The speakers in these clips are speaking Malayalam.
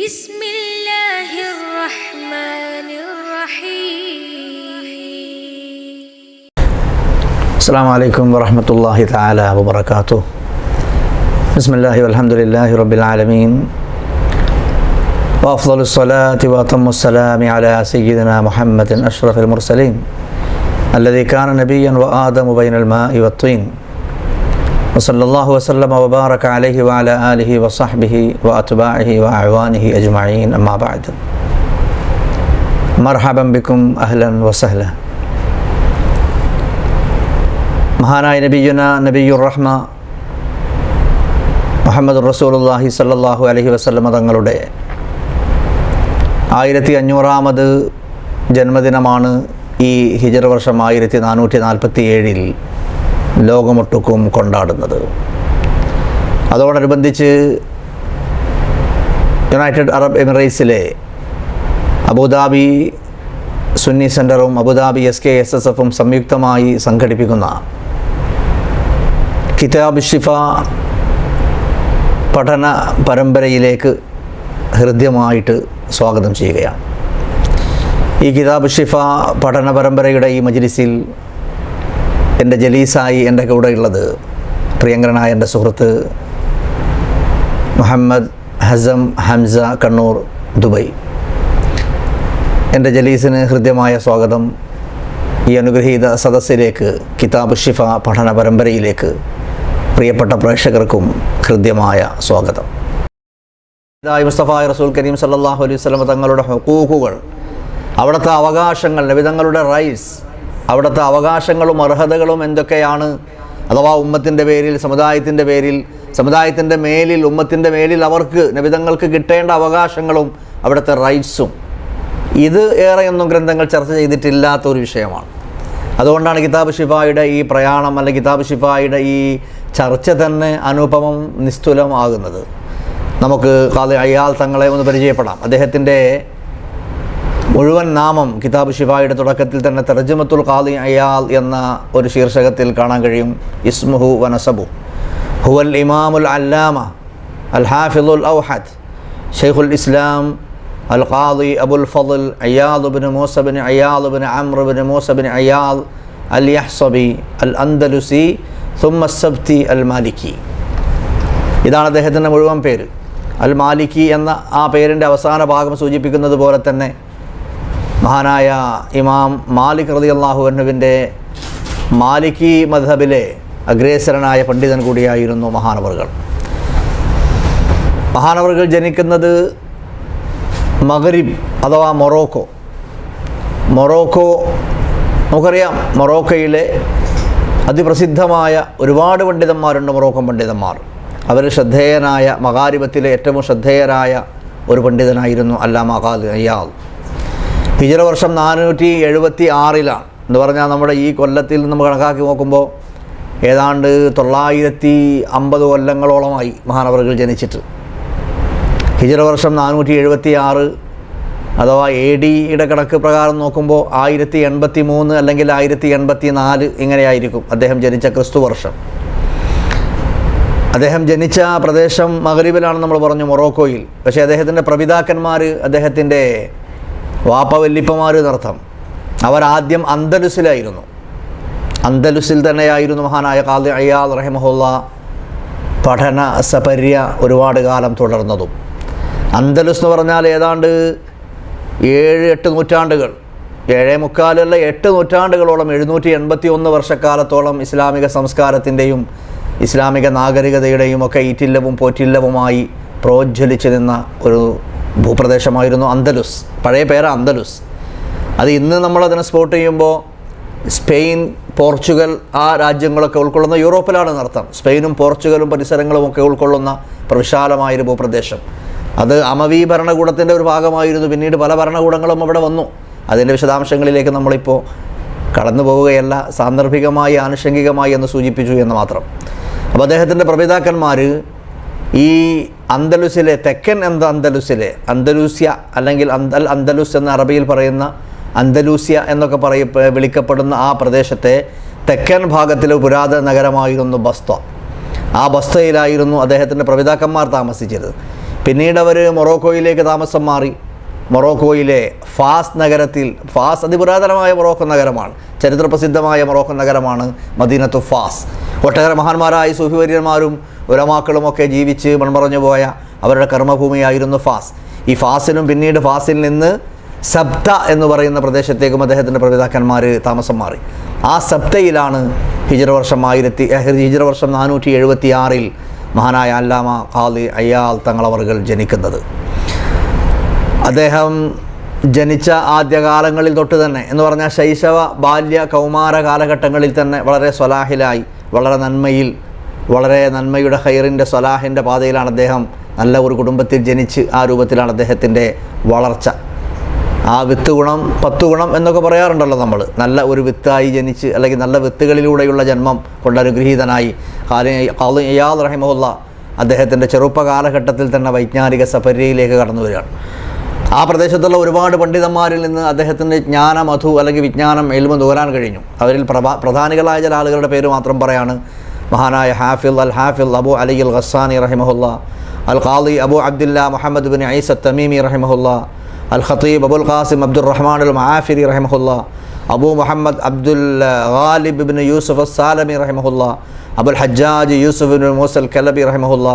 بسم الله الرحمن الرحيم. السلام عليكم ورحمة الله تعالى وبركاته. بسم الله والحمد لله رب العالمين. وأفضل الصلاة وأتم السلام على سيدنا محمد أشرف المرسلين الذي كان نبيا وآدم بين الماء والطين. وصلى الله وسلم وبارك عليه وعلى آله وصحبه وأتباعه وأعوانه أجمعين أما بعد مرحبا بكم أهلا وسهلا മഹാനായ നബിയുന നബിയുർ റഹ്മ മുഹമ്മദ് റസൂലുള്ളാഹി സല്ലല്ലാഹു അലൈഹി വസല്ലമ തങ്ങളുടെ ആയിരത്തി അഞ്ഞൂറാമത് ജന്മദിനമാണ് ഈ ഹിജറ വർഷം ആയിരത്തി നാനൂറ്റി നാൽപ്പത്തി ഏഴിൽ ലോകമൊട്ടുക്കും കൊണ്ടാടുന്നത്. അതോടനുബന്ധിച്ച് യുണൈറ്റഡ് അറബ് എമിറേറ്റ്സിലെ അബുദാബി സുന്നി സെന്ററും Abu Dhabi S K S S എഫും സംയുക്തമായി സംഘടിപ്പിക്കുന്ന കിതാബ് ഷിഫ പഠന പരമ്പരയിലേക്ക് ഹൃദ്യമായിട്ട് സ്വാഗതം ചെയ്യുകയാണ്. ഈ കിതാബ് ഷിഫ പഠന പരമ്പരയുടെ ഈ മജ്ലിസിൽ എന്റെ ജലീസായി എന്റെ കൂടെയുള്ളത് പ്രിയങ്കരനായ എന്റെ സുഹൃത്ത് മുഹമ്മദ് ഹസം ഹംസ കണ്ണൂർ ദുബൈ. എന്റെ ജലീസിന് ഹൃദ്യമായ സ്വാഗതം. ഈ അനുഗ്രഹീത സദസ്സിലേക്ക് കിതാബ് ഷിഫ പഠന പരമ്പരയിലേക്ക് പ്രിയപ്പെട്ട പ്രേക്ഷകർക്കും ഹൃദ്യമായ സ്വാഗതം. ഇതായി മുസ്തഫ റസൂൽ കരീം സല്ലല്ലാഹു അലൈഹി തങ്ങളുടെ ഹുക്കൂക്കുകൾ അവിടുത്തെ അവകാശങ്ങൾ നബിതങ്ങളുടെ റൈസ് അവിടുത്തെ അവകാശങ്ങളും അർഹതകളും എന്തൊക്കെയാണ്? അഥവാ ഉമ്മത്തിന്റെ പേരിൽ സമുദായത്തിന്റെ പേരിൽ സമുദായത്തിന്റെ മേലിൽ ഉമ്മത്തിന്റെ മേലിൽ അവർക്ക് നബിതങ്ങൾക്ക് കിട്ടേണ്ട അവകാശങ്ങളും അവിടുത്തെ റൈറ്റ്സും ഇത് ഏറെയൊന്നും ഗ്രന്ഥങ്ങൾ ചർച്ച ചെയ്തിട്ടില്ലാത്ത ഒരു വിഷയമാണ്. അതുകൊണ്ടാണ് കിതാബ് ഷിഫായുടെ ഈ പ്രയാണം അല്ലെങ്കിൽ കിതാബ് ഷിഫായുടെ ഈ ചർച്ച തന്നെ അനുപമം നിസ്തുലമാകുന്നത്. നമുക്ക് അയാൾ തങ്ങളെ ഒന്ന് പരിചയപ്പെടാം. അദ്ദേഹത്തിന്റെ മുഴുവൻ നാമം കിതാബ് ഷിഫായുടെ തുടക്കത്തിൽ തന്നെ തർജമത്തുൽ ഖാദി അയാൽ എന്ന ഒരു ശീർഷകത്തിൽ കാണാൻ കഴിയും. ഇസ്മുഹു വനസബു. ഹുവൽ ഇമാമുൽ അല്ലാമ അൽ ഹാഫിദുൽ ഔഹദ്. ഷെയ്ഖുൽ ഇസ്ലാം അൽ ഖാദി അബുൽ ഫضൽ അയാദ് മോസബിന് മൂസ അമ്രബിന് മോസബിന് അയാൽ അൽ യഹ്സബി അൽ അന്തലുസി സുമ്മ സബ്തി അൽ മാലിക്കി ഇതാണ് അദ്ദേഹത്തിന്റെ മുഴുവൻ പേര്. അൽ മാലിക്കി എന്ന ആ പേരിന്റെ അവസാന ഭാഗം സൂചിപ്പിക്കുന്നത് പോലെ തന്നെ മഹാനായ ഇമാം മാലിക് റതി അള്ളാഹുവിന്റെ മാലിക്കി മധബിലെ അഗ്രേസരനായ പണ്ഡിതൻ കൂടിയായിരുന്നു മഹാനവറുകൾ. മഹാനവറുകൾ ജനിക്കുന്നത് മഗരിബ് അഥവാ മൊറോക്കോ. മൊറോക്കോ നമുക്കറിയാം മൊറോക്കയിലെ അതിപ്രസിദ്ധമായ ഒരുപാട് പണ്ഡിതന്മാരുണ്ട് മൊറോക്കൻ പണ്ഡിതന്മാർ. അവർ ശ്രദ്ധേയനായ മകാരിബത്തിലെ ഏറ്റവും ശ്രദ്ധേയരായ ഒരു പണ്ഡിതനായിരുന്നു അല്ലാമ അയ്യാദ്. ഹിജറ വർഷം നാനൂറ്റി എഴുപത്തി ആറിലാണ് എന്ന് പറഞ്ഞാൽ നമ്മുടെ ഈ കൊല്ലത്തിൽ നമ്മൾ കണക്കാക്കി നോക്കുമ്പോൾ ഏതാണ്ട് തൊള്ളായിരത്തി അമ്പത് കൊല്ലങ്ങളോളമായി മഹാനവറുകൾ ജനിച്ചിട്ട്. ഹിജറ വർഷം നാനൂറ്റി എഴുപത്തി ആറ് അഥവാ എ ഡിയുടെ കണക്ക് പ്രകാരം നോക്കുമ്പോൾ ആയിരത്തി എൺപത്തി മൂന്ന് അല്ലെങ്കിൽ ആയിരത്തി എൺപത്തി നാല് ഇങ്ങനെയായിരിക്കും അദ്ദേഹം ജനിച്ച ക്രിസ്തു വർഷം അദ്ദേഹം ജനിച്ച പ്രദേശം മകരീബിലാണ് നമ്മൾ പറഞ്ഞു മൊറോക്കോയിൽ. പക്ഷേ അദ്ദേഹത്തിന്റെ പ്രപിതാക്കന്മാർ അദ്ദേഹത്തിന്റെ വാപ്പ വല്ലിപ്പമാർ എന്നർത്ഥം അവരാദ്യം അന്തലുസിലായിരുന്നു അന്തലുസിൽ തന്നെയായിരുന്നു മഹാനായ കാലി അയ്യാൽ റഹിമഹുല്ല പഠന സപര്യ ഒരുപാട് കാലം തുടർന്നതും. അന്തലുസ് എന്ന് പറഞ്ഞാൽ ഏതാണ്ട് ഏഴ് എട്ട് നൂറ്റാണ്ടുകൾ. ഏഴേ മുക്കാലല്ല എട്ട് നൂറ്റാണ്ടുകളോളം എഴുന്നൂറ്റി എൺപത്തി ഒന്ന് വർഷക്കാലത്തോളം ഇസ്ലാമിക സംസ്കാരത്തിന്റെയും ഇസ്ലാമിക നാഗരികതയുടെയും ഒക്കെ ഈറ്റില്ലവും പോറ്റില്ലവുമായി പ്രോജ്വലിച്ചു നിന്ന ഒരു ഭൂപ്രദേശമായിരുന്നു അന്തലുസ്. പഴയ പേര് അന്തലുസ്. അത് ഇന്ന് നമ്മളതിനെ സ്പോട്ട് ചെയ്യുമ്പോൾ സ്പെയിൻ പോർച്ചുഗൽ ആ രാജ്യങ്ങളൊക്കെ ഉൾക്കൊള്ളുന്ന യൂറോപ്പിലാണ് നടത്തം. സ്പെയിനും പോർച്ചുഗലും പരിസരങ്ങളും ഒക്കെ ഉൾക്കൊള്ളുന്ന പ്രവിശാലമായൊരു ഭൂപ്രദേശം. അത് അമവി ഭരണകൂടത്തിന്റെ ഒരു ഭാഗമായിരുന്നു. പിന്നീട് പല ഭരണകൂടങ്ങളും അവിടെ വന്നു. അതിന്റെ വിശദാംശങ്ങളിലേക്ക് നമ്മളിപ്പോൾ കടന്നു പോവുകയല്ല. സാന്ദർഭികമായി ആനുഷംഗികമായി എന്ന് സൂചിപ്പിച്ചു എന്ന് മാത്രം. അപ്പോൾ അദ്ദേഹത്തിന്റെ പ്രപിതാക്കന്മാർ ഈ അന്തലുസിലെ തെക്കൻ എന്ത അന്തലുസിലെ അന്തലൂസ്യ അല്ലെങ്കിൽ അന്തൽ അന്തലുസ് എന്ന അറബിയിൽ പറയുന്ന അന്തലൂസ്യ എന്നൊക്കെ പറയ വിളിക്കപ്പെടുന്ന ആ പ്രദേശത്തെ തെക്കൻ ഭാഗത്തിലെ പുരാതന നഗരമായിരുന്നു ബസ്ത. ആ ബസ്തയിലായിരുന്നു അദ്ദേഹത്തിന്റെ പ്രപിതാക്കന്മാർ താമസിച്ചിരുന്നത്. പിന്നീട് അവർ മൊറോക്കോയിലേക്ക് താമസം മാറി. മൊറോക്കോയിലെ ഫാസ് നഗരത്തിൽ ഫാസ് അതിപുരാതനമായ മൊറോക്കോ നഗരമാണ് ചരിത്രപ്രസിദ്ധമായ മൊറോക്കോ നഗരമാണ് മദീനത്തു ഫാസ്. ഒട്ടേറെ മഹാന്മാരായ സൂഫിവര്യന്മാരും ഉലമാക്കളും ഒക്കെ ജീവിച്ച് മൺമറഞ്ഞു പോയ അവരുടെ കർമ്മഭൂമിയായിരുന്നു ഫാസ്. ഈ ഫാസിനും പിന്നീട് ഫാസിൽ നിന്ന് സബ്ത എന്ന് പറയുന്ന പ്രദേശത്തേക്കും അദ്ദേഹത്തിന്റെ പ്രപിതാക്കന്മാർ താമസം മാറി. ആ സബ്തയിലാണ് ഹിജറ വർഷം ആയിരത്തി ഹിജറ വർഷം നാനൂറ്റി എഴുപത്തി ആറിൽ മഹാനായ അല്ലാമ ഖാലി അയ്യാൽ തങ്ങളവറുകൾ ജനിക്കുന്നത്. അദ്ദേഹം ജനിച്ച ആദ്യകാലങ്ങളിൽ തൊട്ട് തന്നെ എന്ന് പറഞ്ഞാൽ ശൈശവ ബാല്യ കൗമാര കാലഘട്ടങ്ങളിൽ തന്നെ വളരെ സ്വലാഹിലായി വളരെ നന്മയിൽ വളരെ നന്മയുടെ ഹൈറിന്റെ സ്വലാഹിന്റെ പാതയിലാണ് അദ്ദേഹം നല്ല ഒരു കുടുംബത്തിൽ ജനിച്ച് ആ രൂപത്തിലാണ് അദ്ദേഹത്തിന്റെ വളർച്ച. ആ വിത്ത് ഗുണം പത്ത് ഗുണം എന്നൊക്കെ പറയാറുണ്ടല്ലോ നമ്മൾ. നല്ല ഒരു വിത്തായി ജനിച്ച് അല്ലെങ്കിൽ നല്ല വിത്തുകളിലൂടെയുള്ള ജന്മം കൊണ്ട് അനുഗ്രഹീതനായി. ഖാലി റഹിമുല്ല അദ്ദേഹത്തിന്റെ ചെറുപ്പ കാലഘട്ടത്തിൽ തന്നെ വൈജ്ഞാനിക സഫര്യയിലേക്ക് കടന്നു വരികയാണ്. ആ പ്രദേശത്തുള്ള ഒരുപാട് പണ്ഡിതന്മാരിൽ നിന്ന് അദ്ദേഹത്തിന്റെ ജ്ഞാനമധു അല്ലെങ്കിൽ വിജ്ഞാനം എൽമ തോരാൻ കഴിഞ്ഞു. അവരിൽ പ്രധാനികളായ ചില ആളുകളുടെ പേര് മാത്രം പറയാണ് മഹാനായ ഹാഫിൽ അൽ ഹാഫിൽ അബു അലി അൽ ഖസാനി റഹിമഹുല്ല അൽ ഖാലി അബു അബ്ദുല്ല മുഹമ്മദ് ബിൻ ഐസ തമീമി റഹിമഹുല്ല അൽ ഖത്തീബ് അബുൽ ഖാസിം അബ്ദുൽ റഹ്മാൻ അൽ മഹാഫിരി റഹിമഹുല്ല Abu Muhammad Abdul Ghalib bin Yusuf Salami റഹിമഹുല്ല അബുൽ ഹജ്ജാജ് യൂസുഫ് ബിൻ മൂസൽ കലബി റഹിമഹുല്ല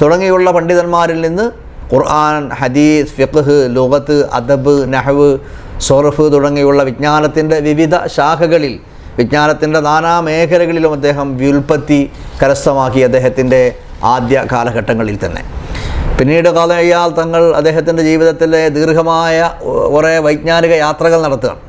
തുടങ്ങിയുള്ള പണ്ഡിതന്മാരിൽ നിന്ന് ഖുർആൻ ഹദീസ് ഫിഖ് ലുഗത്ത് അദബ് നഹവ് സൊറഫ് തുടങ്ങിയുള്ള വിജ്ഞാനത്തിന്റെ വിവിധ ശാഖകളിൽ വിജ്ഞാനത്തിന്റെ നാനാ മേഖലകളിലും അദ്ദേഹം വ്യുൽപ്പത്തി കരസ്ഥമാക്കി അദ്ദേഹത്തിന്റെ ആദ്യ കാലഘട്ടങ്ങളിൽ തന്നെ. പിന്നീട് കാലയാൽ തങ്ങൾ അദ്ദേഹത്തിന്റെ ജീവിതത്തിലെ ദീർഘമായ കുറേ വൈജ്ഞാനിക യാത്രകൾ നടത്തുകയാണ്.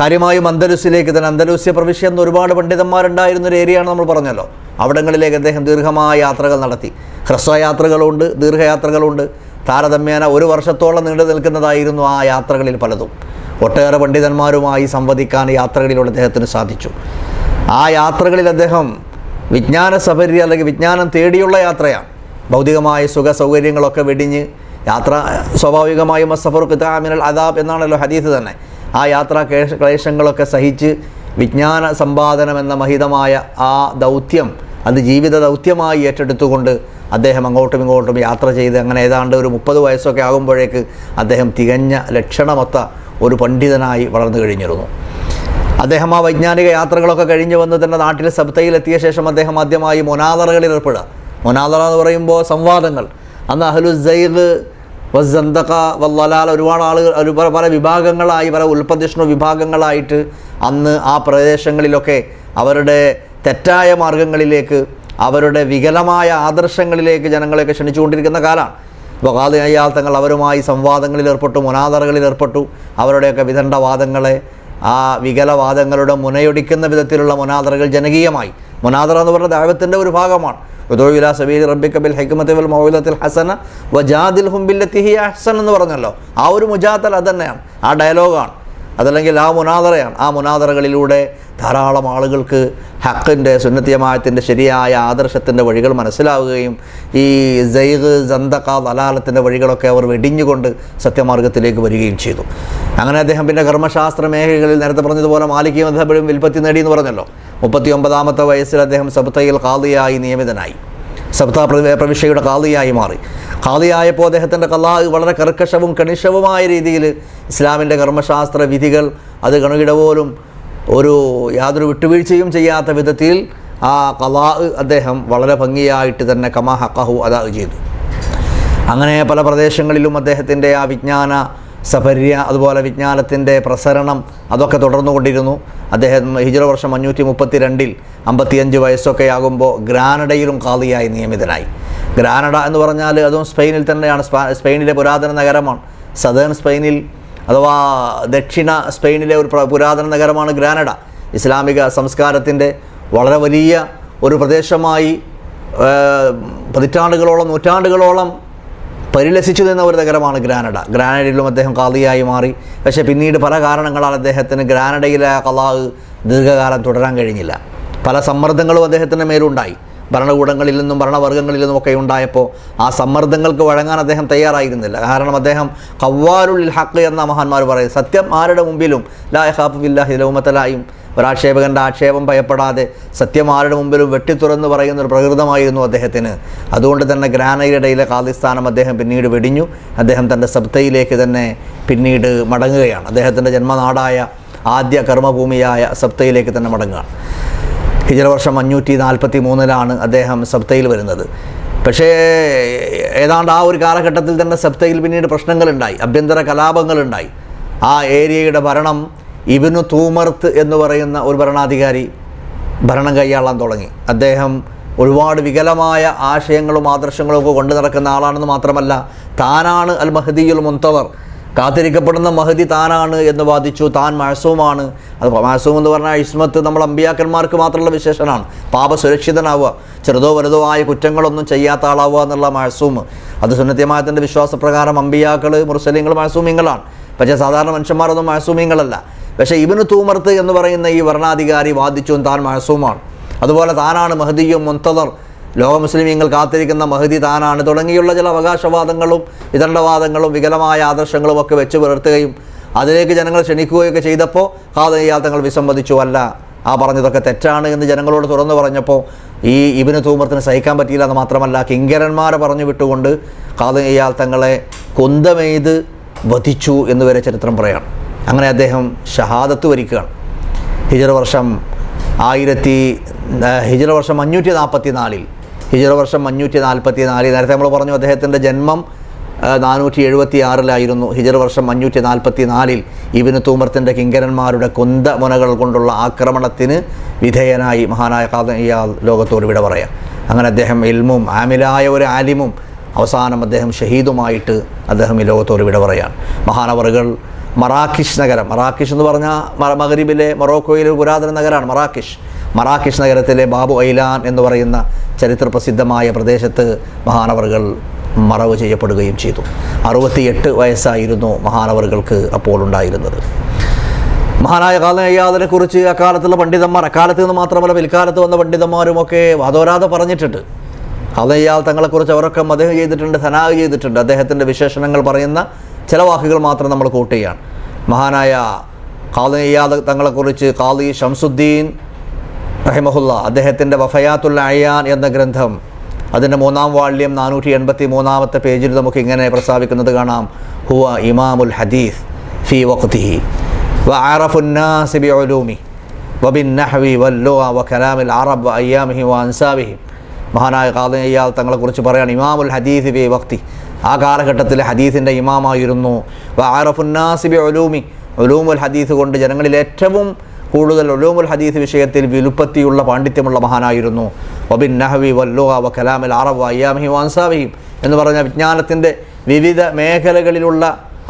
കാര്യമായും അന്തലൂസിലേക്ക് തന്നെ അന്തലൂസ്യ പ്രവിശ്യ എന്ന് ഒരുപാട് പണ്ഡിതന്മാരുണ്ടായിരുന്ന ഒരു ഏരിയയാണ് നമ്മൾ പറഞ്ഞല്ലോ. അവിടങ്ങളിലേക്ക് അദ്ദേഹം ദീർഘമായ യാത്രകൾ നടത്തി. ഹ്രസ്വയാത്രകളുണ്ട് ദീർഘയാത്രകളുണ്ട്. താരതമ്യേന ഒരു വർഷത്തോളം നീണ്ടു നിൽക്കുന്നതായിരുന്നു ആ യാത്രകളിൽ പലതും. ഒട്ടേറെ പണ്ഡിതന്മാരുമായി സംവദിക്കാൻ യാത്രകളിലൂടെ അദ്ദേഹത്തിന് സാധിച്ചു. ആ യാത്രകളിൽ അദ്ദേഹം വിജ്ഞാന സഫരി അല്ലെങ്കിൽ വിജ്ഞാനം തേടിയുള്ള യാത്രയാണ്. ഭൗതികമായ സുഖ സൗകര്യങ്ങളൊക്കെ വെടിഞ്ഞ് യാത്ര സ്വാഭാവികമായും മസഫർ കിതാമിനൽ അദാബ് എന്നാണല്ലോ ഹദീസ് തന്നെ. ആ യാത്രാ ക്ലേശ ക്ലേശങ്ങളൊക്കെ സഹിച്ച് വിജ്ഞാന സമ്പാദനം എന്ന മഹിതമായ ആ ദൗത്യം അത് ജീവിത ദൗത്യമായി ഏറ്റെടുത്തുകൊണ്ട് അദ്ദേഹം അങ്ങോട്ടും ഇങ്ങോട്ടും യാത്ര ചെയ്ത് അങ്ങനെ ഏതാണ്ട് ഒരു മുപ്പത് വയസ്സൊക്കെ ആകുമ്പോഴേക്ക് അദ്ദേഹം തികഞ്ഞ ലക്ഷണമൊത്ത ഒരു പണ്ഡിതനായി വളർന്നു കഴിഞ്ഞിരുന്നു. അദ്ദേഹം ആ വൈജ്ഞാനിക യാത്രകളൊക്കെ കഴിഞ്ഞ് വന്ന് തന്നെ നാട്ടിലെ സബ്തയിലെത്തിയ ശേഷം അദ്ദേഹം ആദ്യമായി മൊനാദറകളിൽ ഏർപ്പെടുക. മൊനാദറ എന്ന് പറയുമ്പോൾ സംവാദങ്ങൾ. അന്ന് അഹ്ലു സൈദ് വസന്തക വല്ലലാൽ ഒരുപാട് ആളുകൾ ഒരു പല വിഭാഗങ്ങളായി പല ഉൽപ്രതിഷ്ണു വിഭാഗങ്ങളായിട്ട് അന്ന് ആ പ്രദേശങ്ങളിലൊക്കെ അവരുടെ തെറ്റായ മാർഗങ്ങളിലേക്ക് അവരുടെ വികലമായ ആദർശങ്ങളിലേക്ക് ജനങ്ങളെയൊക്കെ ക്ഷണിച്ചുകൊണ്ടിരിക്കുന്ന കാലമാണ്. ഖാദി അയ്യാൾ തങ്ങൾ അവരുമായി സംവാദങ്ങളിൽ ഏർപ്പെട്ടു മുനാദറകളിൽ ഏർപ്പെട്ടു അവരുടെയൊക്കെ വിദണ്ഡവാദങ്ങളെ ആ വികലവാദങ്ങളുടെ മുനയൊടിക്കുന്ന വിധത്തിലുള്ള മുനാദറകൾ ജനകീയമായി. മുനാദറ എന്ന് പറഞ്ഞ ദൈവത്തിന്റെ ഒരു ഭാഗമാണ്. ബിൽ വൽ ഹസന അഹ്സൻ എന്ന് പറഞ്ഞല്ലോ. ആ ഒരു മുജാത്തൽ അത് ആ ഡയലോഗാണ്. അതല്ലെങ്കിൽ ആ മുനാദറയാണ്. ആ മുനാദറകളിലൂടെ ധാരാളം ആളുകൾക്ക് ഹക്കിന്റെ സുന്നത്തിയമായത്തിന്റെ ശരിയായ ആദർശത്തിന്റെ വഴികൾ മനസ്സിലാവുകയും ഈ ജയ്ഗ് ജന്തക ദലാലത്തിന്റെ വഴികളൊക്കെ അവർ വെടിഞ്ഞുകൊണ്ട് സത്യമാർഗത്തിലേക്ക് വരികയും ചെയ്തു. അങ്ങനെ അദ്ദേഹം പിന്നെ കർമ്മശാസ്ത്ര മേഖലകളിൽ നേരത്തെ പറഞ്ഞതുപോലെ മാലിക് മധബിലും വിൽപ്പത്തി നേടി എന്ന് പറഞ്ഞല്ലോ. മുപ്പത്തി ഒമ്പതാമത്തെ വയസ്സിൽ അദ്ദേഹം സബ്തയിൽ ഖാദിയായി നിയമിതനായി. സബ്ത പ്രവിശ്യയുടെ കാതിയായി മാറി. കാതിയായപ്പോൾ അദ്ദേഹത്തിന്റെ കലാ വളരെ കർക്കശവും കണിശവുമായ രീതിയിൽ ഇസ്ലാമിന്റെ കർമ്മശാസ്ത്ര വിധികൾ അത് കണുകിട പോലും ഒരു യാതൊരു വിട്ടുവീഴ്ചയും ചെയ്യാത്ത വിധത്തിൽ ആ കലാ അദ്ദേഹം വളരെ ഭംഗിയായിട്ട് തന്നെ കമാ ഹക്കഹു അതാ ചെയ്തു. അങ്ങനെ പല പ്രദേശങ്ങളിലും അദ്ദേഹത്തിന്റെ ആ വിജ്ഞാന സഫര്യ അതുപോലെ വിജ്ഞാനത്തിന്റെ പ്രസരണം അതൊക്കെ തുടർന്നുകൊണ്ടിരുന്നു. അദ്ദേഹം ഹിജറ വർഷം അഞ്ഞൂറ്റി മുപ്പത്തി രണ്ടിൽ അമ്പത്തിയഞ്ച് വയസ്സൊക്കെ ആകുമ്പോൾ ഗ്രാനഡയിലും കാളിയായി നിയമിതനായി. ഗ്രാനഡ എന്ന് പറഞ്ഞാൽ അതും സ്പെയിനിൽ തന്നെയാണ്. സ്പെയിനിലെ പുരാതന നഗരമാണ്. സദേൺ സ്പെയിനിൽ അഥവാ ദക്ഷിണ സ്പെയിനിലെ ഒരു പുരാതന നഗരമാണ് ഗ്രാനഡ. ഇസ്ലാമിക സംസ്കാരത്തിന്റെ വളരെ വലിയ ഒരു പ്രദേശമായി പതിറ്റാണ്ടുകളോളം നൂറ്റാണ്ടുകളോളം പരിലസിച്ചു നിന്ന ഒരു നഗരമാണ് ഗ്രാനഡ. ഗ്രാനഡയിലും അദ്ദേഹം കാളിയായി മാറി. പക്ഷേ പിന്നീട് പല കാരണങ്ങളാൽ അദ്ദേഹത്തിന് ഗ്രാനഡയിലെ കലാഹ് ദീർഘകാലം തുടരാൻ കഴിഞ്ഞില്ല. പല സമ്മർദ്ദങ്ങളും അദ്ദേഹത്തിന്റെ മേലുണ്ടായി. ഭരണകൂടങ്ങളിൽ നിന്നും ഭരണവർഗങ്ങളിൽ നിന്നും ഒക്കെ ഉണ്ടായപ്പോൾ ആ സമ്മർദ്ദങ്ങൾക്ക് വഴങ്ങാൻ അദ്ദേഹം തയ്യാറായിരുന്നില്ല. കാരണം അദ്ദേഹം കവ്വാലുൽ ഹക്ക് എന്ന മഹാന്മാർ പറയും. സത്യം ആരുടെ മുമ്പിലും? ലാ ഹാഫ് ബില്ലാഹി ലൗമത്തലായും ഒരാക്ഷേപകന്റെ ആക്ഷേപം ഭയപ്പെടാതെ സത്യം ആരുടെ മുമ്പിലും വെട്ടിത്തുറന്ന് പറയുന്ന ഒരു പ്രകൃതമായിരുന്നു അദ്ദേഹത്തിന്. അതുകൊണ്ട് തന്നെ ഗ്രാനൈഡയിലെ കാലിസ്ഥാനം അദ്ദേഹം പിന്നീട് വെടിഞ്ഞു. അദ്ദേഹം തന്റെ സബ്തയിലേക്ക് തന്നെ പിന്നീട് മടങ്ങുകയാണ്. അദ്ദേഹത്തിന്റെ ജന്മനാടായ ആദ്യ കർമ്മഭൂമിയായ സപ്തയിലേക്ക് തന്നെ മടങ്ങുകയാണ്. ഹിജറ വർഷം അഞ്ഞൂറ്റി നാൽപ്പത്തി മൂന്നിലാണ് അദ്ദേഹം സബ്തയിൽ വരുന്നത്. പക്ഷേ ഏതാണ്ട് ആ ഒരു കാലഘട്ടത്തിൽ തന്നെ സബ്തയിൽ പിന്നീട് പ്രശ്നങ്ങളുണ്ടായി അഭ്യന്തര കലാപങ്ങളുണ്ടായി. ആ ഏരിയയുടെ ഭരണം ഇബിനു തൂമർത്ത് എന്ന് പറയുന്ന ഒരു ഭരണാധികാരി ഭരണം കൈയാളാൻ തുടങ്ങി. അദ്ദേഹം ഒരുപാട് വികലമായ ആശയങ്ങളും ആദർശങ്ങളും ഒക്കെ കൊണ്ടു നടക്കുന്ന ആളാണെന്ന് മാത്രമല്ല താനാണ് അൽ മഹദിയുൽ മുന്തവർ കാത്തിരിക്കപ്പെടുന്ന മഹദി താനാണ് എന്ന് വാദിച്ചു. താൻ മാസവുമാണ് അത് മാസവും എന്ന് പറഞ്ഞാൽ ഇസ്മത്ത് നമ്മൾ അമ്പിയാക്കന്മാർക്ക് മാത്രമുള്ള വിശേഷനാണ്. പാപ സുരക്ഷിതനാവുക ചെറുതോ വലുതോ ആയ കുറ്റങ്ങളൊന്നും ചെയ്യാത്ത ആളാവുക എന്നുള്ള മാസവും അത് സുന്നത്യമായത്തിന്റെ വിശ്വാസപ്രകാരം അമ്പിയാക്കൾ മുർസലിങ്ങൾ മാസൂമിങ്ങളാണ്. പക്ഷേ സാധാരണ മനുഷ്യന്മാരൊന്നും മാസൂമിങ്ങളല്ല. പക്ഷേ ഇവന് തൂമർത്ത് എന്ന് പറയുന്ന ഈ ഭരണാധികാരി വാദിച്ചു താൻ മാസവുമാണ് അതുപോലെ താനാണ് മഹദിയും മുന്തദർ ലോക മുസ്ലിമീങ്ങൾ കാത്തിരിക്കുന്ന മഹദി താനാണ്. തുടങ്ങിയുള്ള ചില അവകാശവാദങ്ങളും വിതരണവാദങ്ങളും വികലമായ ആദർശങ്ങളും ഒക്കെ വെച്ച് പുലർത്തുകയും അതിലേക്ക് ജനങ്ങൾ ക്ഷണിക്കുകയൊക്കെ ചെയ്തപ്പോൾ ഖാദനിയാൽ തങ്ങൾ വിസമ്മതിച്ചു. അല്ല ആ പറഞ്ഞതൊക്കെ തെറ്റാണ് എന്ന് ജനങ്ങളോട് തുറന്നു പറഞ്ഞപ്പോൾ ഈ ഇബിന് തൂമർത്തിന് സഹിക്കാൻ പറ്റിയില്ല എന്ന് മാത്രമല്ല കിങ്കരന്മാരെ പറഞ്ഞു വിട്ടുകൊണ്ട് ഖാദനിയാൽ തങ്ങളെ കുന്തമെയ്ത് വധിച്ചു എന്ന് വരെ ചരിത്രം പറയാണ്. അങ്ങനെ അദ്ദേഹം ഷഹാദത്ത് വരിക്കുകയാണ്. ഹിജറ വർഷം ആയിരത്തി ഹിജറ വർഷം അഞ്ഞൂറ്റി നാൽപ്പത്തി നാലിൽ ഹിജറ വർഷം അഞ്ഞൂറ്റി നാൽപ്പത്തി നാല് നേരത്തെ നമ്മൾ പറഞ്ഞു അദ്ദേഹത്തിന്റെ ജന്മം നാനൂറ്റി എഴുപത്തി ആറിലായിരുന്നു ഹിജറ വർഷം അഞ്ഞൂറ്റി നാൽപ്പത്തി നാലിൽ ഇബിന് തൂമർത്തിന്റെ കിങ്കരന്മാരുടെ കുന്ത മുനകൾ കൊണ്ടുള്ള ആക്രമണത്തിന് വിധേയനായി മഹാനായ കാതയാൽ ലോകത്തോട് വിട പറയാം. അങ്ങനെ അദ്ദേഹം ഇൽമും ആമിലായ ഒരു ആലിമും അവസാനം അദ്ദേഹം ഷഹീദുമായിട്ട് അദ്ദേഹം ഈ ലോകത്തോട് വിട പറയാണ് മഹാനവറുകൾ മറാക്കിഷ് നഗരം. മറാക്കിഷ് എന്ന് പറഞ്ഞാൽ മഗരിബിലെ മൊറോക്കോയിലെ ഒരു പുരാതന നഗരമാണ് മറാക്കിഷ് മറാക്കിഷ് നഗരത്തിലെ ബാബു ഐലാൻ എന്ന് പറയുന്ന ചരിത്ര പ്രസിദ്ധമായ പ്രദേശത്ത് മഹാനവറുകൾ മറവ് ചെയ്യപ്പെടുകയും ചെയ്തു. അറുപത്തിയെട്ട് വയസ്സായിരുന്നു മഹാനവറുകൾക്ക് അപ്പോൾ ഉണ്ടായിരുന്നത്. മഹാനായ കാലയ്യാദിനെ കുറിച്ച് അക്കാലത്തുള്ള പണ്ഡിതന്മാർ അക്കാലത്ത് നിന്ന് മാത്രമല്ല പിൽക്കാലത്ത് വന്ന പണ്ഡിതന്മാരുമൊക്കെ വാദോരാതെ പറഞ്ഞിട്ടുണ്ട്. കാലയ്യാൽ തങ്ങളെക്കുറിച്ച് അവരൊക്കെ മദ്ദേഹം ചെയ്തിട്ടുണ്ട് ധനാഗ് ചെയ്തിട്ടുണ്ട്. അദ്ദേഹത്തിന്റെ വിശേഷണങ്ങൾ പറയുന്ന ചില വാക്കുകൾ മാത്രം നമ്മൾ കൂട്ടുകയാണ്. മഹാനായ കാലയ്യാദ് തങ്ങളെക്കുറിച്ച് കാലി ഷംസുദ്ദീൻ റഹിമഹുല്ല അദ്ദേഹത്തിൻ്റെ വഫയാത്തുൽ അയ്യാൻ എന്ന ഗ്രന്ഥം അതിൻ്റെ മൂന്നാം വാള്യം നാനൂറ്റി എൺപത്തി മൂന്നാമത്തെ പേജിൽ നമുക്ക് ഇങ്ങനെ പ്രസ്താവിക്കുന്നത് കാണാം ഹുവ ഇമാമുൽ ഹദീസ് ഫി വഖ്തിഹി وأعرف الناس بعلومه وبالنحو واللغة وكلام العرب وأيامهم وأنسابهم മഹാനായ കാതയ്യാൽ തങ്ങളെക്കുറിച്ച് പറയാണ് ഇമാമുൽ ഹദീസ് ബി വക്തി ആ കാലഘട്ടത്തിലെ ഹദീസിൻ്റെ ഇമാമായിരുന്നു ആറഫുന്നാസിബി ഒലൂമി ഒലൂമുൽ ഹദീസ് കൊണ്ട് ജനങ്ങളിൽ ഏറ്റവും കൂടുതൽ ഒലോമുൽ ഹദീസ് വിഷയത്തിൽ വിലുപ്പത്തിയുള്ള പാണ്ഡിത്യമുള്ള മഹാനായിരുന്നു. ഒബിൻ നഹവി വല്ലുവ വ കലാമിൽ അറബ് അയ്യാമഹി വാൻസാവിഹിം എന്ന് പറഞ്ഞ വിജ്ഞാനത്തിന്റെ വിവിധ മേഖലകളിലുള്ള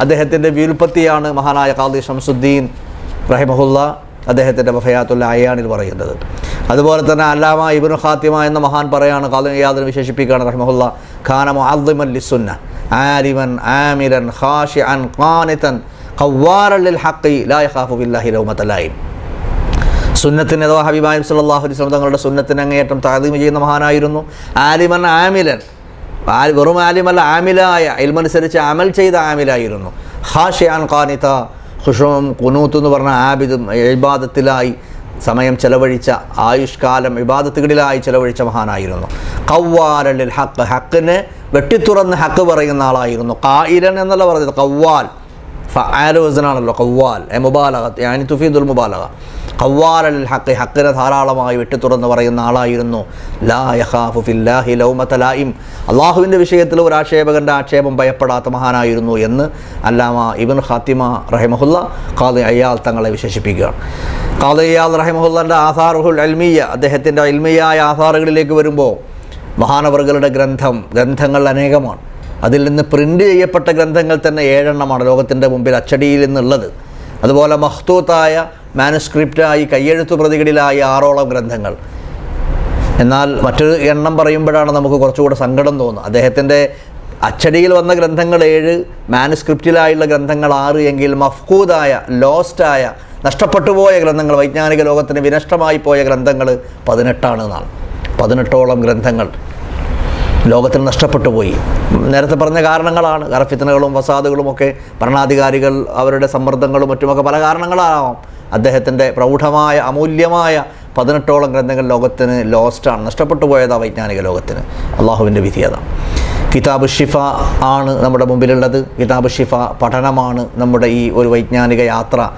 അദ്ദേഹത്തിന്റെ വിലുപ്പത്തിയാണ് മഹാനായ ഖാദി ഷംസുദ്ദീൻ റഹിമഹുല്ല അദ്ദേഹത്തിന്റെ വഫയാത്തുൽ അയ്യാനിൽ പറയുന്നത്. അതുപോലെ തന്നെ അല്ലാമ ഇബിനു ഖാത്തിമ എന്ന മഹാൻ പറയാണ് ഖാദിയാദിനെ വിശേഷിപ്പിക്കുകയാണ് റഹിമഹുല്ല ഖാന മുഅദ്ദിമൻ ലിസുന്ന ആരിമൻ ആമിരൻ ഖാഷിഅൻ ഖാനിതൻ ഖവ്വാറൽ ലിൽ ഹഖി ലാ യഖാഫു ബില്ലാഹി ലൗമത ലായിം സുന്നത്തിന് അഥവാ ഹബീബായും സല്ലാഹു അലൈഹി തങ്ങളുടെ സുന്നത്തിന് അങ്ങേയറ്റം താതീമ ചെയ്യുന്ന മഹാനായിരുന്നു. ആലിമൻ ആമിലൻ. വെറും ആലിമല്ല ആമിലായ. ഇൽമനുസരിച്ച് അമൽ ചെയ്ത ആമിലായിരുന്നു. ഹാഷിയാൻ ഖാനിത ഖുഷും കുനൂത്ത് എന്ന് പറഞ്ഞ ആബിദും ഇബാദത്തിലായി സമയം ചെലവഴിച്ച ആയുഷ്കാലം ഇബാദത്തുകളിലായി ചെലവഴിച്ച മഹാനായിരുന്നു. കവ്വാലിൽ ഹക്ക് ഹക്കിന് വെട്ടിത്തുറന്ന് ഹക്ക് പറയുന്ന ആളായിരുന്നു. കായിരൻ എന്നല്ല പറഞ്ഞത്. കവ്വാൽ ഫആൽ വസനാണല്ലോ കവ്വാൽ എ മുബാലക യാനി തുഫീദുൽ മുബാലക കവ്വാൽ അൽ ഹക്ക് ഹക്കിനെ ധാരാളമായി വിട്ടു തുറന്ന് പറയുന്ന ആളായിരുന്നു. ലാ അള്ളാഹുവിന്റെ വിഷയത്തിൽ ഒരു ആക്ഷേപകന്റെ ആക്ഷേപം ഭയപ്പെടാത്ത മഹാനായിരുന്നു എന്ന് അല്ലാമ ഇബൻ ഖാത്തിമ റഹിമഹുല്ല ഖാദി അയ്യാൽ തങ്ങളെ വിശേഷിപ്പിക്കുകയാണ്. ഖാദി അയ്യാൽ റഹിമഹുല്ലന്റെ ആധാറുഹുൽ അൽമിയ അദ്ദേഹത്തിന്റെ അൽമിയായ ആധാറുകളിലേക്ക് വരുമ്പോൾ മഹാനവറുകളുടെ ഗ്രന്ഥം ഗ്രന്ഥങ്ങൾ അനേകമാണ്. അതിൽ നിന്ന് പ്രിന്റ് ചെയ്യപ്പെട്ട ഗ്രന്ഥങ്ങൾ തന്നെ ഏഴെണ്ണമാണ് ലോകത്തിന്റെ മുമ്പിൽ അച്ചടിയിൽ നിന്നുള്ളത്. അതുപോലെ മഹ്തൂത്തായ മാനുസ്ക്രിപ്റ്റായി കയ്യെഴുത്തു പ്രതികളിലായി ആറോളം ഗ്രന്ഥങ്ങൾ. എന്നാൽ മറ്റൊരു എണ്ണം പറയുമ്പോഴാണ് നമുക്ക് കുറച്ചുകൂടെ സങ്കടം തോന്നുന്നത്. അദ്ദേഹത്തിന്റെ അച്ചടിയിൽ വന്ന ഗ്രന്ഥങ്ങൾ ഏഴ് മാനുസ്ക്രിപ്റ്റിലായുള്ള ഗ്രന്ഥങ്ങൾ ആറ് എങ്കിൽ മഫ്കൂദായ ലോസ്റ്റായ നഷ്ടപ്പെട്ടു പോയ ഗ്രന്ഥങ്ങൾ വൈജ്ഞാനിക ലോകത്തിന് വിനഷ്ടമായി പോയ ഗ്രന്ഥങ്ങൾ പതിനെട്ടാണ് എന്നാണ് പതിനെട്ടോളം ഗ്രന്ഥങ്ങൾ ലോകത്തിൽ നഷ്ടപ്പെട്ടു പോയി നേരത്തെ പറഞ്ഞ കാരണങ്ങളാണ്. കറഫിത്തനകളും വസാദുകളും ഒക്കെ ഭരണാധികാരികൾ അവരുടെ സമ്മർദ്ദങ്ങളും മറ്റുമൊക്കെ പല കാരണങ്ങളാവാം. അദ്ദേഹത്തിന്റെ പ്രൗഢമായ അമൂല്യമായ പതിനെട്ടോളം ഗ്രന്ഥങ്ങൾ ലോകത്തിന് ലോസ്റ്റാണ് നഷ്ടപ്പെട്ടു പോയതാ വൈജ്ഞാനിക ലോകത്തിന്. അള്ളാഹുവിന്റെ വിധി അതാണ് കിതാബ് ഷിഫ ആണ് നമ്മുടെ മുമ്പിലുള്ളത്. കിതാബ് ഷിഫ പഠനമാണ് നമ്മുടെ ഈ ഒരു വൈജ്ഞാനിക യാത്ര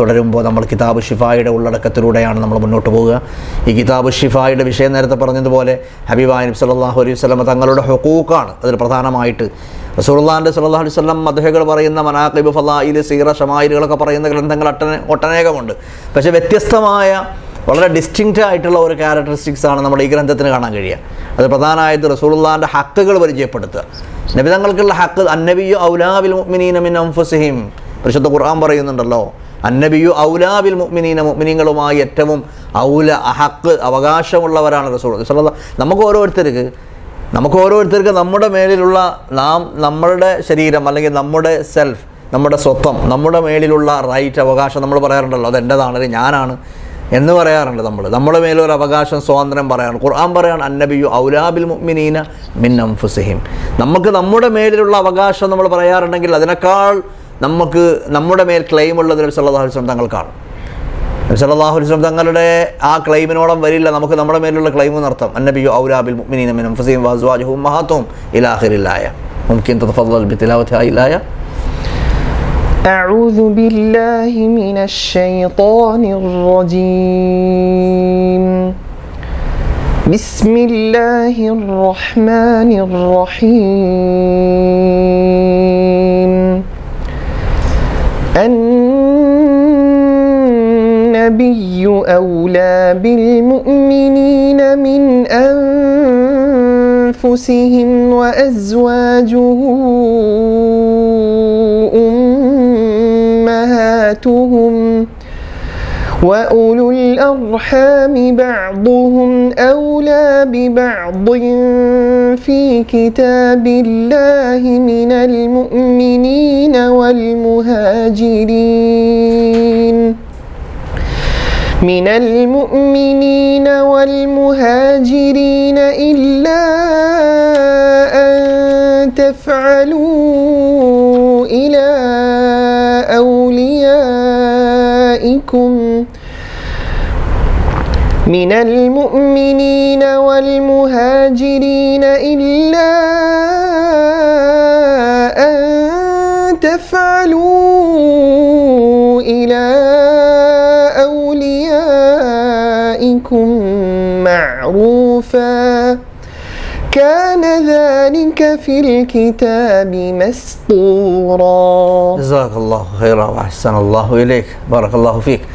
തുടരുമ്പോൾ നമ്മൾ കിതാബ് ഷിഫായുടെ ഉള്ളടക്കത്തിലൂടെയാണ് നമ്മൾ മുന്നോട്ട് പോവുക. ഈ കിതാബ് ഷിഫായുടെ വിഷയം നേരത്തെ പറഞ്ഞതുപോലെ ഹബീബായ നബി സല്ലല്ലാഹു അലൈഹി വസല്ലം തങ്ങളുടെ ഹുക്കൂക്കാണ് അതിൽ പ്രധാനമായിട്ട് റസൂള്ളാന്റെ സല്ലല്ലാഹു അലൈഹി വസല്ലം മധുഹകൾ പറയുന്ന മനാഖിബ് ഫലായിൽ സീറ ഷമായിലുകളൊക്കെ പറയുന്ന ഗ്രന്ഥങ്ങൾ ഒട്ടന ഒട്ടനേകമുണ്ട്. പക്ഷേ വ്യത്യസ്തമായ വളരെ ഡിസ്റ്റിങ്റ്റ് ആയിട്ടുള്ള ഒരു ക്യാരക്ടറിസ്റ്റിക്സ് ആണ് നമ്മുടെ ഈ ഗ്രന്ഥത്തിന് കാണാൻ കഴിയുക. അത് പ്രധാനമായത് റസൂള്ളാന്റെ ഹക്കുകൾ പരിചയപ്പെടുത്തുക. നബിതങ്ങൾക്കുള്ള ഹക്ക് അന്നബിയോ ഔലാബിൽ മിൻ അൻഫുസിഹിം. പരിശുദ്ധ ഖുർആൻ പറയുന്നുണ്ടല്ലോ അന്നബിയു ഔലാബിൽ മുഅ്മിനീന മുഅ്മിനീങ്ങളുമായി ഏറ്റവും ഔല അഹക്ക് അവകാശമുള്ളവരാണ് റസൂൾ നമുക്ക് ഓരോരുത്തർക്ക് നമുക്ക് ഓരോരുത്തർക്ക് നമ്മുടെ മേലിലുള്ള നാം നമ്മളുടെ ശരീരം അല്ലെങ്കിൽ നമ്മുടെ സെൽഫ് നമ്മുടെ സ്വത്വം നമ്മുടെ മേലിലുള്ള റൈറ്റ് അവകാശം നമ്മൾ പറയാറുണ്ടല്ലോ അത് എന്റെതാണ് അല്ലെങ്കിൽ ഞാനാണ് എന്ന് പറയാറുണ്ട് നമ്മൾ നമ്മുടെ മേലൊരു അവകാശം സ്വാതന്ത്ര്യം പറയാണ് ഖുർആൻ പറയാണ് അന്നബിയു ഔലാബിൽ മുഅ്മിനീന മിൻ അൻഫുസിഹിം. നമുക്ക് നമ്മുടെ മേലിലുള്ള അവകാശം നമ്മൾ പറയാറുണ്ടെങ്കിൽ അതിനേക്കാൾ നമുക്ക് നമ്മുടെ മേൽ ക്ലെയിം ഉള്ളത് നബി സല്ലാഹു അലൈഹി സ്വലം തങ്ങൾക്കാണ് നബി സല്ലാഹു അലൈഹി സ്വലം തങ്ങളുടെ ആ ക്ലെയിമിനോളം വരില്ല. നമുക്ക് നമ്മുടെ മേലുള്ള ക്ലെയിം എന്നർത്ഥം അന്നബിയു ഔലാബിൽ മുഅ്മിനീന ഫസീം വസ്വാജുഹും മഹാത്തും ഇലാഹിറില്ലായ മുംകിൻ തതഫദ്ദൽ ബിതിലാവത്തിഹാ ഇലായ أعوذ بالله من الشيطان الرجيم بسم الله الرحمن الرحيم وأزواجه أمهاتهم وأولو الأرحام بعضهم أولى ببعض في كتاب الله من المؤمنين والمهاجرين. من المؤمنين والمهاجرين إلا أن تفعلوا إلى أوليائكم من المؤمنين والمهاجرين إلا أن تفعلوا إلى أوليائكم معروفا كان ذلك في الكتاب مسطورا ജസാഖല്ലാഹു ഖൈറ വഹ്സനല്ലാഹു ഇലൈക് ബറക്കല്ലാഹു ഫീക്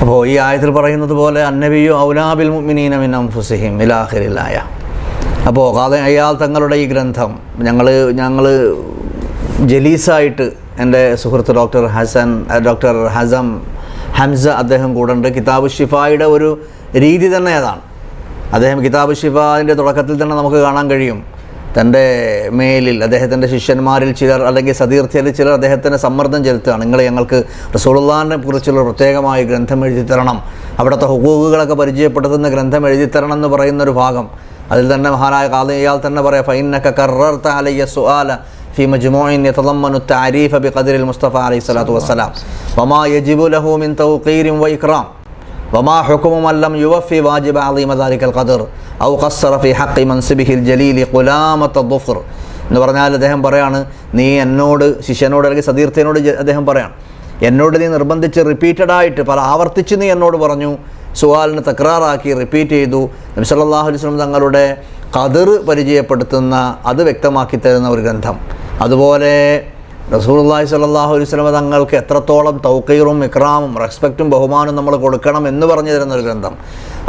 അപ്പോൾ ഈ ആയത്തിൽ പറയുന്നത് പോലെ അന്നബിയു ഔലാബിൽ മുഅ്മിനീന മിൻ അൻഫുസിഹിം ഇലാഖിറിലായ അപ്പോൾ കാതെ അയാൾ തങ്ങളുടെ ഈ ഗ്രന്ഥം ഞങ്ങൾ ഞങ്ങൾ ജലീസായിട്ട് എൻ്റെ സുഹൃത്ത് ഡോക്ടർ ഹസൻ അഹ് ഡോക്ടർ ഹസം ഹംസ അദ്ദേഹം കൂടെ ഉണ്ട് കിതാബ് ഷിഫായുടെ ഒരു രീതി തന്നെ അതാണ് അദ്ദേഹം കിതാബ് ഷിഫാൻ്റെ തുടക്കത്തിൽ തന്നെ നമുക്ക് കാണാൻ കഴിയും തൻ്റെ മേലിൽ അദ്ദേഹത്തിൻ്റെ ശിഷ്യന്മാരിൽ ചിലർ അല്ലെങ്കിൽ സതീർത്ഥ്യരിൽ ചിലർ അദ്ദേഹത്തിന് സമ്മർദ്ദം ചെലുത്തുകയാണ് നിങ്ങൾ ഞങ്ങൾക്ക് റസൂലുള്ളാഹിനെ കുറിച്ചുള്ള പ്രത്യേകമായ ഗ്രന്ഥം എഴുതി തരണം അവിടുത്തെ ഹുക്കൂക്കുകളൊക്കെ പരിചയപ്പെടുത്തുന്ന ഗ്രന്ഥം എഴുതി തരണം എന്ന് പറയുന്ന ഒരു ഭാഗം അതിൽ തന്നെ മഹാനായ കാലയാൾ തന്നെ പറയാം ഫൈനക്ക കറർത്ത അലയ്യ സുആല في مجموع يتضمن التعريف بقدر المصطفى عليه الصلاة والسلام وما يجب له من توقير وإكرام വമാ ഹുക്കുമുമല്ലം യുവഫി വാജിബ് അലിമദാലിക്കൽ ഖദർ ഔ ഖസ്സറഫി ഹക്കി മൻസിബിഹിൽ ജലീലി ഖുലാമത്ത ദുഫർ എന്ന് പറഞ്ഞാൽ അദ്ദേഹം പറയാണ് നീ എന്നോട് ശിഷ്യനോട് അല്ലെങ്കിൽ സതീർത്ഥനോട് അദ്ദേഹം പറയാണ് എന്നോട് നീ നിർബന്ധിച്ച് റിപ്പീറ്റഡായിട്ട് പല ആവർത്തിച്ച് നീ എന്നോട് പറഞ്ഞു. സുഹാലിന് തക്രാറാക്കി റിപ്പീറ്റ് ചെയ്തു. നബിസല്ലാഹു അലൈഹി സ്വലം തങ്ങളുടെ കതിർ പരിചയപ്പെടുത്തുന്ന അത് വ്യക്തമാക്കി തരുന്ന ഒരു ഗ്രന്ഥം. അതുപോലെ റസൂലുള്ളാഹി സ്വല്ലല്ലാഹു അലൈഹി സ്വലമ തങ്ങൾക്ക് എത്രത്തോളം തൗക്കീറും ഇക്രാമും റെസ്പെക്റ്റും ബഹുമാനവും നമ്മൾ കൊടുക്കണം എന്ന് പറഞ്ഞു തരുന്ന ഒരു ഗ്രന്ഥം.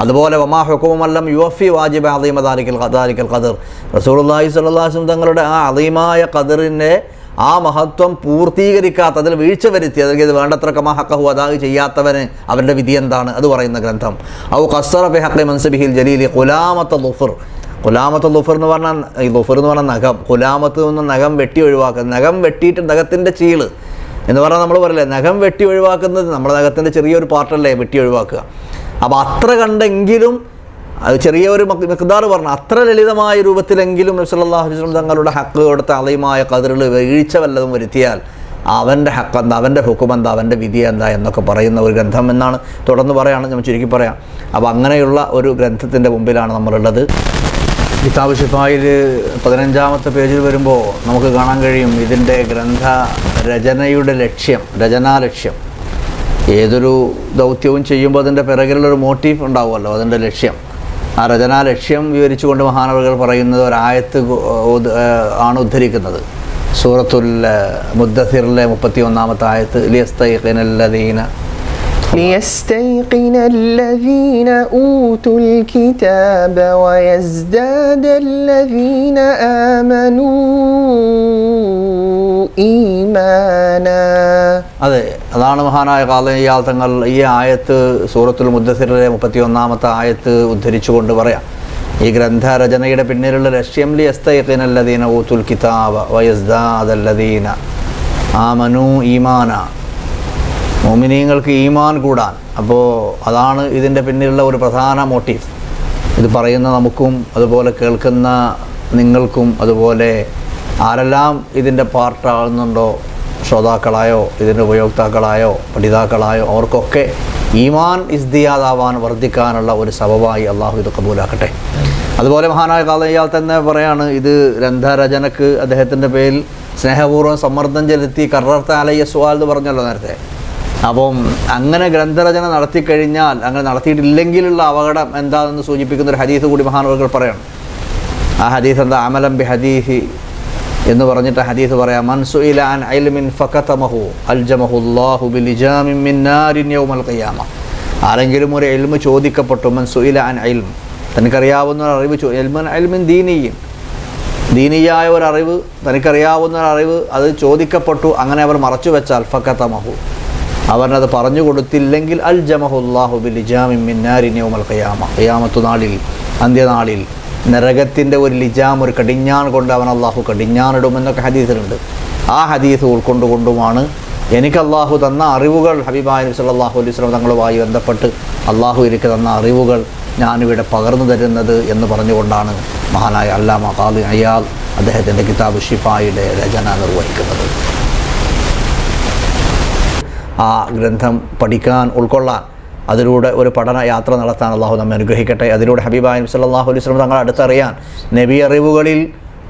അതുപോലെ വമാ ഹുക്കുമല്ലം യു എഫ് ഇ വാജിബ് അദീമ ദാലിക്കൽ ദാലിക്കൽ ഖദർ. റസൂലുള്ളാഹി സ്വല്ലല്ലാഹു അലൈഹി തങ്ങളുടെ ആ അദീമായ ഖദറിന്റെ ആ മഹത്വം പൂർത്തീകരിക്കാത്ത അതിൽ വീഴ്ച വരുത്തി. അല്ലെങ്കിൽ ഇത് വേണ്ടത്ര കമാഹക്കഹു അതാ ചെയ്യാത്തവന് അവരുടെ വിധി എന്താണ്? അത് പറയുന്ന ഗ്രന്ഥം. ഔ ഖസ്സറ ഫി ഹഖി മൻസബിഹിൽ ജലീലി ഖുലാമത്ത ലുഫർ ഖുലാമത്ത് ലുഫർ എന്ന് പറഞ്ഞാൽ ഈ ലുഫർ എന്ന് പറഞ്ഞാൽ നഖം. കുലാമത്ത് നിന്ന് നഖം വെട്ടി ഒഴിവാക്കുക നഖം വെട്ടിയിട്ട് നഖത്തിന്റെ ചീൾ എന്ന് പറഞ്ഞാൽ നമ്മൾ പറയില്ലേ? നഖം വെട്ടി ഒഴിവാക്കുന്നത് നമ്മുടെ നഖത്തിന്റെ ചെറിയൊരു പാർട്ടല്ലേ വെട്ടി ഒഴിവാക്കുക. അപ്പോൾ അത്ര കണ്ടെങ്കിലും അത് ചെറിയ ഒരു മിക്താർ പറഞ്ഞു അത്ര ലളിതമായ രൂപത്തിലെങ്കിലും നബ്സല്ലാഹു വസല്ലം തങ്ങളുടെ ഹക്ക് കൊടുത്ത അലയുമായ കതിറിൽ വീഴ്ച വല്ലതും വരുത്തിയാൽ അവന്റെ ഹക്ക് എന്താ അവന്റെ ഹുക്കും എന്താ അവന്റെ വിധി എന്താ എന്നൊക്കെ പറയുന്ന ഒരു ഗ്രന്ഥം എന്നാണ് തുടർന്ന് പറയുകയാണെന്ന് ഞാൻ ചുരുക്കി പറയാം. അപ്പോൾ അങ്ങനെയുള്ള ഒരു ഗ്രന്ഥത്തിന്റെ മുമ്പിലാണ് നമ്മളുള്ളത്. കിതാബ് ഷിഫായിൽ പതിനഞ്ചാമത്തെ പേജിൽ വരുമ്പോൾ നമുക്ക് കാണാൻ കഴിയും ഇതിന്റെ ഗ്രന്ഥ രചനയുടെ ലക്ഷ്യം രചനാ ലക്ഷ്യം ഏതൊരു ദൗത്യവും ചെയ്യുമ്പോൾ അതിന്റെ പിറകിലുള്ളൊരു മോട്ടീവ് ഉണ്ടാവുമല്ലോ അതിന്റെ ലക്ഷ്യം. ആ രചനാ ലക്ഷ്യം വിവരിച്ചുകൊണ്ട് മഹാനവകൾ പറയുന്നത് ഒരായത്ത് ആണ് ഉദ്ധരിക്കുന്നത്. സൂറത്തുൽ മുദ്ദസിറിലെ മുപ്പത്തി ഒന്നാമത്തെ ആയത്ത് ലിയസ്തൈഖിനല്ലദീന ليستيقن الذين أوتوا الكتاب ويزداد الذين آمنوا إيمانا അതെ അതാണ് മഹാനായ കാലയാൾ തങ്ങൾ ഈ ആയത്ത് സൂറത്തുൽ മുദ്ദസിറിലെ മുപ്പത്തി ഒന്നാമത്തെ ആയത്ത് ഉദ്ധരിച്ചുകൊണ്ട് പറയാം ഈ ഗ്രന്ഥരചനയുടെ പിന്നിലുള്ള ലക്ഷ്യം ലി അസ്തൈഖിനല്ലദീന ഊത്തുൽ കിതാബ വയസ്ദാദല്ലദീന ആമനു ഈമാന മോമിനീങ്ങൾക്ക് ഈമാൻ കൂടാൻ. അപ്പോൾ അതാണ് ഇതിന്റെ പിന്നിലുള്ള ഒരു പ്രധാന മോട്ടീവ്. ഇത് പറയുന്ന നമുക്കും അതുപോലെ കേൾക്കുന്ന നിങ്ങൾക്കും അതുപോലെ ആരെല്ലാം ഇതിന്റെ പാർട്ടാകുന്നുണ്ടോ ശ്രോതാക്കളായോ ഇതിന്റെ ഉപയോക്താക്കളായോ പഠിതാക്കളായോ അവർക്കൊക്കെ ഈമാൻ ഇസ്തിയാദാവാൻ വർദ്ധിക്കാനുള്ള ഒരു സബബായി അള്ളാഹു ഇത് കബൂലാക്കട്ടെ. അതുപോലെ മഹാനായ കാലയ്യാൽ തന്നെ പറയാണ് ഇത് ഗ്രന്ഥരചനക്ക് അദ്ദേഹത്തിന്റെ പേരിൽ സ്നേഹപൂർവം സമ്മർദ്ദം ചെലുത്തി കറർത്താലയ്യ സ്വാൽ എന്ന് പറഞ്ഞല്ലോ നേരത്തെ. അപ്പം അങ്ങനെ ഗ്രന്ഥരചന നടത്തിക്കഴിഞ്ഞാൽ അങ്ങനെ നടത്തിയിട്ടില്ലെങ്കിലുള്ള അപകടം എന്താണെന്ന് സൂചിപ്പിക്കുന്ന ഒരു ഹദീസ് കൂടി മഹാനവർകൾ പറയണം. ആ ഹദീസ് എന്താ? അമലം ബി ഹദീഹി എന്ന് പറഞ്ഞിട്ട് ഹദീസ് പറയാം. അൻ ഫഖതമഹു യൗമൽ ഖിയാമ. ആരെങ്കിലും ഒരു എൽമ് ചോദിക്കപ്പെട്ടു മൻസുഇല അൻ അൽം തനിക്കറിയാവുന്ന ഒരു അറിവ് എൽമൻ അൽമിൻ ദീനീയൻ. ദീനിയായ ഒരു അറിവ് തനിക്കറിയാവുന്ന ഒരു അറിവ് അത് ചോദിക്കപ്പെട്ടു അങ്ങനെ അവർ മറച്ചു വെച്ചാൽ ഫക്കത്തമഹു അവനത് പറഞ്ഞു കൊടുത്തില്ലെങ്കിൽ അൽ ജമഹുല്ലാഹു ബിലിജാമിൻ മിന്നാരിൻ യൗമൽ ഖിയാമ. ഖിയാമത്തു നാളിൽ അന്ത്യനാളിൽ നരകത്തിന്റെ ഒരു ലിജാം ഒരു കടിഞ്ഞാൻ കൊണ്ട് അവൻ അള്ളാഹു കടിഞ്ഞാനിടുമെന്നൊക്കെ ഹദീസിലുണ്ട്. ആ ഹദീസ് ഉൾക്കൊണ്ടുകൊണ്ടുമാണ് എനിക്ക് അള്ളാഹു തന്ന അറിവുകൾ ഹബീബായ നബി സല്ലല്ലാഹു അലൈഹി വസല്ലം തങ്ങളുമായി ബന്ധപ്പെട്ട് അള്ളാഹു എനിക്ക് തന്ന അറിവുകൾ ഞാനിവിടെ പകർന്നു തരുന്നത് എന്ന് പറഞ്ഞുകൊണ്ടാണ് മഹാനായ അല്ലാമ ഖാദി അയാൾ അദ്ദേഹത്തിന്റെ കിതാബ് ഷിഫായുടെ രചന നിർവഹിക്കുന്നത്. ആ ഗ്രന്ഥം പഠിക്കാൻ ഉൾക്കൊള്ളാൻ. അതിലൂടെ ഒരു പഠന യാത്ര നടത്താൻ അള്ളാഹു നമ്മെ അനുഗ്രഹിക്കട്ടെ. അതിലൂടെ ഹബീബായ നബി സല്ലല്ലാഹു അലൈഹി വസല്ലം തങ്ങളെ അടുത്തറിയാൻ നബി അറിവുകളിൽ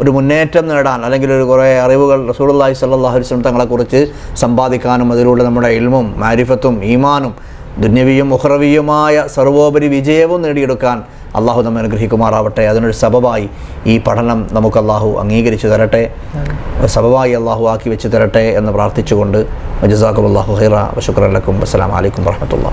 ഒരു മുന്നേറ്റം നേടാൻ അല്ലെങ്കിൽ ഒരു കുറേ അറിവുകൾ റസൂൾ റസൂലുള്ളാഹി സ്വല്ലല്ലാഹു അലൈഹി വസല്ലം തങ്ങളെക്കുറിച്ച് സമ്പാദിക്കാനും അതിലൂടെ നമ്മുടെ ഇൽമും മാരിഫത്തും ഈമാനും ദുന്യവിയും ഉഹ്റവിയുമായ സർവോപരി വിജയവും നേടിയെടുക്കാൻ അള്ളാഹു നമ്മെ അനുഗ്രഹിക്കുമാറാവട്ടെ. അതിനൊരു സബബായി ഈ പഠനം നമുക്ക് അള്ളാഹു അംഗീകരിച്ചു തരട്ടെ. സബബായി അള്ളാഹു ആക്കി വെച്ച് തരട്ടെ എന്ന് പ്രാർത്ഥിച്ചുകൊണ്ട്. ജസാക്കും അള്ളാഹു ഹൈറ വശുക്രലക്കും അസ്സലാമലൈക്കും വർഹമത്തുള്ള